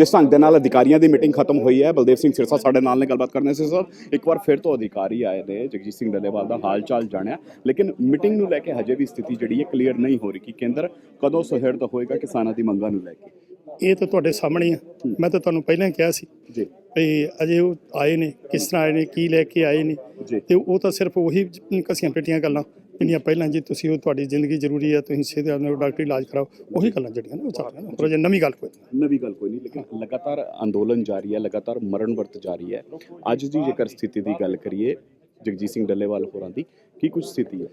ਜਿਸ ਢੰਗ ਦੇ ਨਾਲ ਅਧਿਕਾਰੀਆਂ ਦੀ ਮੀਟਿੰਗ ਖਤਮ ਹੋਈ ਹੈ ਬਲਦੇਵ ਸਿੰਘ ਸਿਰਸਾ ਸਾਡੇ ਨਾਲ ਨੇ ਗੱਲਬਾਤ ਕਰਨੇ ਸੀ ਸਰ। ਇੱਕ ਵਾਰ ਫਿਰ ਤੋਂ ਅਧਿਕਾਰੀ ਆਏ ਨੇ ਜਗਜੀਤ ਸਿੰਘ ਡੱਲੇਵਾਲ ਦਾ ਹਾਲ ਚਾਲ ਜਾਣਿਆ। ਲੇਕਿਨ ਮੀਟਿੰਗ ਨੂੰ ਲੈ ਕੇ ਹਜੇ ਵੀ ਸਥਿਤੀ ਜਿਹੜੀ ਹੈ ਕਲੀਅਰ ਨਹੀਂ ਹੋ ਰਹੀ ਕਿ ਕੇਂਦਰ ਕਦੋਂ ਸੁਹਿਰਦ ਹੋਏਗਾ ਕਿਸਾਨਾਂ ਦੀ ਮੰਗਾਂ ਨੂੰ ਲੈ ਕੇ। ਇਹ ਤਾਂ ਤੁਹਾਡੇ ਸਾਹਮਣੇ ਆ। ਮੈਂ ਤਾਂ ਤੁਹਾਨੂੰ ਪਹਿਲਾਂ ਹੀ ਕਿਹਾ ਸੀ ਜੀ। ਵੀ ਅਜੇ ਉਹ ਆਏ ਨੇ ਕਿਸ ਤਰ੍ਹਾਂ ਆਏ ਨੇ ਕੀ ਲੈ ਕੇ ਆਏ ਨੇ। ਤੇ ਉਹ ਤਾਂ ਸਿਰਫ ਉਹੀ ਕਸੀਆਂ ਪੇਟੀਆਂ ਗੱਲਾਂ। ਜਿਹੜੀਆਂ ਪਹਿਲਾਂ ਜੀ, ਤੁਸੀਂ ਉਹ ਤੁਹਾਡੀ ਜ਼ਿੰਦਗੀ ਜ਼ਰੂਰੀ ਹੈ, ਤੁਸੀਂ ਸਿੱਧੇ ਆਪਣੇ ਡਾਕਟਰੀ ਇਲਾਜ ਕਰਾਓ, ਉਹੀ ਗੱਲਾਂ ਜਿਹੜੀਆਂ ਨੇ ਉਹ ਚੱਲ ਰਹੀਆਂ ਨੇ। ਪਰ ਅਜੇ ਨਵੀਂ ਗੱਲ ਕੋਈ ਨਹੀਂ। ਨਵੀਂ ਗੱਲ ਕੋਈ ਨਹੀਂ, ਲੇਕਿਨ ਲਗਾਤਾਰ ਅੰਦੋਲਨ ਜਾਰੀ ਹੈ, ਲਗਾਤਾਰ ਮਰਨ ਵਰਤ ਜਾਰੀ ਹੈ। ਅੱਜ ਦੀ ਜੇਕਰ ਸਥਿਤੀ ਦੀ ਗੱਲ ਕਰੀਏ, ਜਗਜੀਤ ਸਿੰਘ ਡੱਲੇਵਾਲ ਹੋਰਾਂ ਦੀ, ਕੀ ਕੁਝ ਸਥਿਤੀ ਹੈ?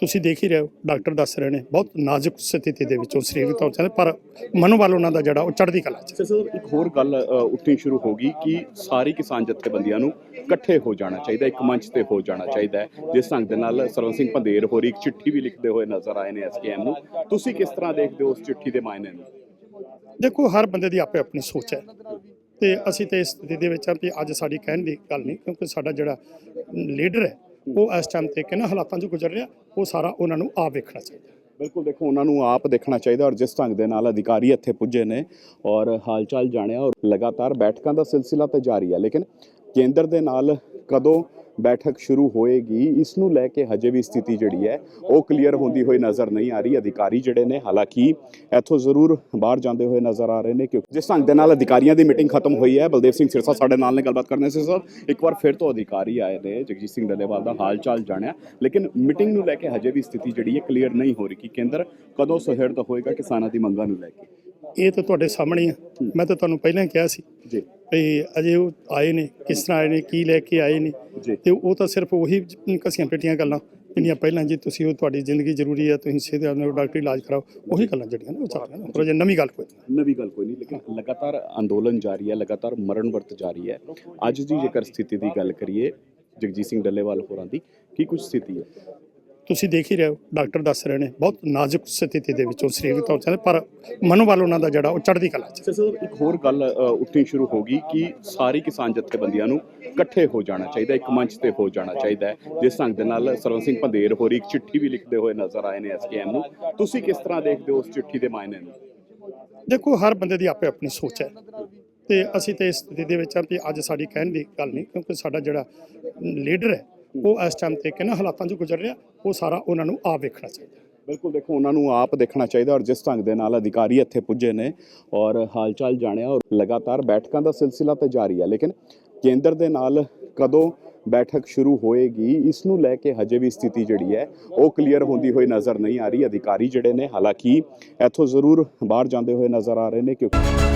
ਤੁਸੀਂ ਦੇਖ ਹੀ ਰਹੇ ਹੋ ਡਾਕਟਰ ਦੱਸ ਰਹੇ ਨੇ ਬਹੁਤ ਨਾਜ਼ੁਕ ਸਥਿਤੀ ਦੇ ਵਿੱਚੋਂ ਸਰੀਰਕ ਤੌਰ ਤੇ ਪਰ ਮਨੋਬਲ ਉਹਨਾਂ ਦਾ ਜਿਹੜਾ ਉਹ ਚੜ੍ਹਦੀ ਕਲਾ 'ਚ। ਸਰ ਇੱਕ ਹੋਰ ਗੱਲ ਉੱਠਣੀ ਸ਼ੁਰੂ ਹੋ ਗਈ ਕਿ ਸਾਰੀ ਕਿਸਾਨ ਜਥੇਬੰਦੀਆਂ ਨੂੰ ਇਕੱਠੇ ਹੋ ਜਾਣਾ ਚਾਹੀਦਾ ਇੱਕ ਮੰਚ ਤੇ ਹੋ ਜਾਣਾ ਚਾਹੀਦਾ ਹੈ। ਜਿਸ ਢੰਗ ਦੇ ਨਾਲ ਸਰਵਨ ਸਿੰਘ ਪੰਦੇਰ ਹੋਰੀ ਇੱਕ ਚਿੱਠੀ ਵੀ ਲਿਖਦੇ ਹੋਏ ਨਜ਼ਰ ਆਏ ਨੇ ਐਸਕੇਐਮ ਨੂੰ। ਤੁਸੀਂ ਕਿਸ ਤਰ੍ਹਾਂ ਦੇਖਦੇ ਹੋ ਉਸ ਚਿੱਠੀ ਦੇ ਮਾਇਨੇ ਨੂੰ? ਦੇਖੋ ਹਰ ਬੰਦੇ ਦੀ ਆਪੇ ਆਪਣੀ ਸੋਚ ਹੈ ਤੇ ਅਸੀਂ ਤੇ ਇਸ ਸਥਿਤੀ ਦੇ ਵਿੱਚ ਆ ਵੀ ਅੱਜ ਸਾਡੀ ਕਹਿਣ ਦੀ ਗੱਲ ਨਹੀਂ ਕਿਉਂਕਿ ਸਾਡਾ ਜਿਹੜਾ ਲੀਡਰ ਹੈ ਉਹ ਇਸ ਟਾਈਮ ਤੇ ਕਿਹਨਾਂ ਹਾਲਾਤਾਂ 'ਚ ਗੁਜ਼ਰ ਰਿਹਾ, ਉਹ ਸਾਰਾ ਉਹਨਾਂ ਨੂੰ ਆਪ ਵੇਖਣਾ ਚਾਹੀਦਾ। ਬਿਲਕੁਲ ਦੇਖੋ, ਉਹਨਾਂ ਨੂੰ ਆਪ ਦੇਖਣਾ ਚਾਹੀਦਾ ਔਰ ਜਿਸ ਢੰਗ ਦੇ ਨਾਲ ਅਧਿਕਾਰੀ ਇੱਥੇ ਪੁੱਜੇ ਨੇ ਔਰ ਹਾਲਚਾਲ ਜਾਣਿਆ ਔਰ ਲਗਾਤਾਰ ਬੈਠਕਾਂ ਦਾ ਸਿਲਸਿਲਾ ਤਾਂ ਜਾਰੀ ਹੈ। ਲੇਕਿਨ ਕੇਂਦਰ ਦੇ ਨਾਲ ਕਦੋਂ ਬੈਠਕ ਸ਼ੁਰੂ ਹੋਏਗੀ ਇਸ ਨੂੰ ਲੈ ਕੇ ਹਜੇ ਵੀ ਸਥਿਤੀ ਜਿਹੜੀ ਹੈ, ਉਹ ਕਲੀਅਰ ਹੁੰਦੀ ਹੋਈ ਨਜ਼ਰ ਨਹੀਂ ਆ ਰਹੀ। ਅਧਿਕਾਰੀ ਜਿਹੜੇ ਨੇ, ਹਾਲਾਂਕਿ ਇੱਥੋਂ ਜ਼ਰੂਰ ਬਾਹਰ ਜਾਂਦੇ ਹੋਏ ਨਜ਼ਰ ਆ ਰਹੇ ਨੇ, ਕਿਉਂਕਿ ਜਿਸ ਢੰਗ ਦੇ ਨਾਲ ਅਧਿਕਾਰੀਆਂ ਦੀ ਮੀਟਿੰਗ ਖਤਮ ਹੋਈ ਹੈ, ਬਲਦੇਵ ਸਿੰਘ ਸਿਰਸਾ ਸਾਡੇ ਨਾਲ ਨੇ, ਗੱਲਬਾਤ ਕਰਨੇ ਸੀ, ਸਰ। ਇੱਕ ਵਾਰ ਫਿਰ ਤੋਂ ਅਧਿਕਾਰੀ ਆਏ ਨੇ, ਜਗਜੀਤ ਸਿੰਘ ਡੱਲੇਵਾਲ ਦਾ ਹਾਲ ਚਾਲ ਜਾਣਿਆ, ਲੇਕਿਨ ਮੀਟਿੰਗ ਨੂੰ ਲੈ ਕੇ ਹਜੇ ਵੀ ਸਥਿਤੀ ਜਿਹੜੀ ਹੈ ਕਲੀਅਰ ਨਹੀਂ ਹੋ ਰਹੀ। ਕਿ ਕੇਂਦਰ ਕਦੋਂ ਸੁਹਿਰਦ ਹੋਏਗਾ ਕਿਸਾਨਾਂ ਦੀ ਮੰਗਾਂ ਨੂੰ ਲੈ ਕੇ? ਇਹ ਤਾਂ ਤੁਹਾਡੇ ਸਾਹਮਣੇ ਆ। ਮੈਂ ਤਾਂ ਤੁਹਾਨੂੰ ਪਹਿਲਾਂ ਹੀ ਕਿਹਾ ਸੀ ਜੀ। ਵੀ ਅਜੇ ਉਹ ਆਏ ਨੇ ਕਿਸ ਤਰ੍ਹਾਂ ਆਏ ਨੇ ਕੀ ਲੈ ਕੇ ਆਏ ਨੇ ਜੀ। ਤੇ ਉਹ ਤਾਂ ਸਿਰਫ ਉਹੀ ਕਸੀਆਂ ਪੇਟੀਆਂ ਗੱਲਾਂ। ਜਿਹੜੀਆਂ ਪਹਿਲਾਂ ਜੀ ਤੁਸੀਂ ਉਹ ਤੁਹਾਡੀ ਜ਼ਿੰਦਗੀ ਜ਼ਰੂਰੀ ਹੈ ਤੁਸੀਂ ਸਿੱਧੇ ਆਪਣੇ ਡਾਕਟਰੀ ਇਲਾਜ ਕਰਾਓ ਉਹੀ ਗੱਲਾਂ ਜਿਹੜੀਆਂ ਨੇ ਉਹ ਰਹੀਆਂ ਨੇ। ਪਰ ਅਜੇ ਨਵੀਂ ਗੱਲ ਕੋਈ। ਨਵੀਂ ਗੱਲ ਕੋਈ ਨਹੀਂ ਲੇਕਿਨ ਲਗਾਤਾਰ ਅੰਦੋਲਨ ਜਾਰੀ ਹੈ ਲਗਾਤਾਰ ਮਰਨ ਵਰਤ ਜਾਰੀ ਹੈ। ਅੱਜ ਦੀ ਜੇਕਰ ਸਥਿਤੀ ਦੀ ਗੱਲ ਕਰੀਏ ਜਗਜੀਤ ਸਿੰਘ ਡੱਲੇਵਾਲ ਹੋਰਾਂ ਦੀ ਕੀ ਕੁਝ ਸਥਿਤੀ ਹੈ? ਤੁਸੀਂ ਦੇਖ ਹੀ ਰਹੇ ਹੋ ਡਾਕਟਰ ਦੱਸ ਰਹੇ ਨੇ ਬਹੁਤ ਨਾਜ਼ੁਕ ਸਥਿਤੀ ਦੇ ਵਿੱਚੋਂ ਸਰੀਰਕ ਤੌਰ ਤੇ ਪਰ ਮਨੋਬਲ ਉਹਨਾਂ ਦਾ ਜਿਹੜਾ ਉਹ ਚੜ੍ਹਦੀ ਕਲਾ 'ਚ। ਸਰ ਇੱਕ ਹੋਰ ਗੱਲ ਉੱਠਣੀ ਸ਼ੁਰੂ ਹੋ ਗਈ ਕਿ ਸਾਰੀ ਕਿਸਾਨ ਜਥੇਬੰਦੀਆਂ ਨੂੰ ਇਕੱਠੇ ਹੋ ਜਾਣਾ ਚਾਹੀਦਾ ਇੱਕ ਮੰਚ ਤੇ ਹੋ ਜਾਣਾ ਚਾਹੀਦਾ ਜਿਸ ਢੰਗ ਦੇ ਨਾਲ ਸਰਵਨ ਸਿੰਘ ਪੰਦੇਰ ਹੋਰੀ ਇੱਕ ਚਿੱਠੀ ਵੀ ਲਿਖਦੇ ਹੋਏ ਨਜ਼ਰ ਆਏ ਨੇ ਐਸਕੇਐਮ ਨੂੰ। ਤੁਸੀਂ ਕਿਸ ਤਰ੍ਹਾਂ ਦੇਖਦੇ ਹੋ ਉਸ ਚਿੱਠੀ ਦੇ ਮਾਇਨੇ ਨੂੰ? ਦੇਖੋ ਹਰ ਬੰਦੇ ਦੀ ਆਪੇ ਆਪਣੀ ਸੋਚ ਹੈ ਤੇ ਅਸੀਂ ਤੇ ਇਸ ਸਥਿਤੀ ਦੇ ਵਿੱਚ ਆ ਵੀ ਅੱਜ ਸਾਡੀ ਕਹਿਣ ਦੀ ਗੱਲ ਨਹੀਂ ਕਿਉਂਕਿ ਸਾਡਾ ਜਿਹੜਾ ਲੀਡਰ ਹੈ ਉਹ ਇਸ ਟਾਈਮ ਤੇ ਕਿਹਨਾਂ ਹਾਲਾਤਾਂ 'ਚ ਗੁਜ਼ਰ ਰਿਹਾ, ਉਹ ਸਾਰਾ ਉਹਨਾਂ ਨੂੰ ਆਪ ਵੇਖਣਾ ਚਾਹੀਦਾ। ਬਿਲਕੁਲ ਦੇਖੋ, ਉਹਨਾਂ ਨੂੰ ਆਪ ਦੇਖਣਾ ਚਾਹੀਦਾ ਔਰ ਜਿਸ ਢੰਗ ਦੇ ਨਾਲ ਅਧਿਕਾਰੀ ਇੱਥੇ ਪੁੱਜੇ ਨੇ ਔਰ ਹਾਲਚਾਲ ਜਾਣਿਆ ਔਰ ਲਗਾਤਾਰ ਬੈਠਕਾਂ ਦਾ ਸਿਲਸਿਲਾ ਤਾਂ ਜਾਰੀ ਹੈ ਲੇਕਿਨ ਕੇਂਦਰ ਦੇ ਨਾਲ ਕਦੋਂ ਬੈਠਕ ਸ਼ੁਰੂ ਹੋਏਗੀ, ਇਸ ਨੂੰ ਲੈ ਕੇ ਹਜੇ ਵੀ ਸਥਿਤੀ ਜਿਹੜੀ ਹੈ, ਉਹ ਕਲੀਅਰ ਹੁੰਦੀ ਹੋਈ ਨਜ਼ਰ ਨਹੀਂ ਆ ਰਹੀ। ਅਧਿਕਾਰੀ ਜਿਹੜੇ ਨੇ, ਹਾਲਾਂਕਿ ਇੱਥੋਂ ਜ਼ਰੂਰ ਬਾਹਰ ਜਾਂਦੇ ਹੋਏ ਨਜ਼ਰ ਆ ਰਹੇ ਨੇ ਕਿਉਂਕਿ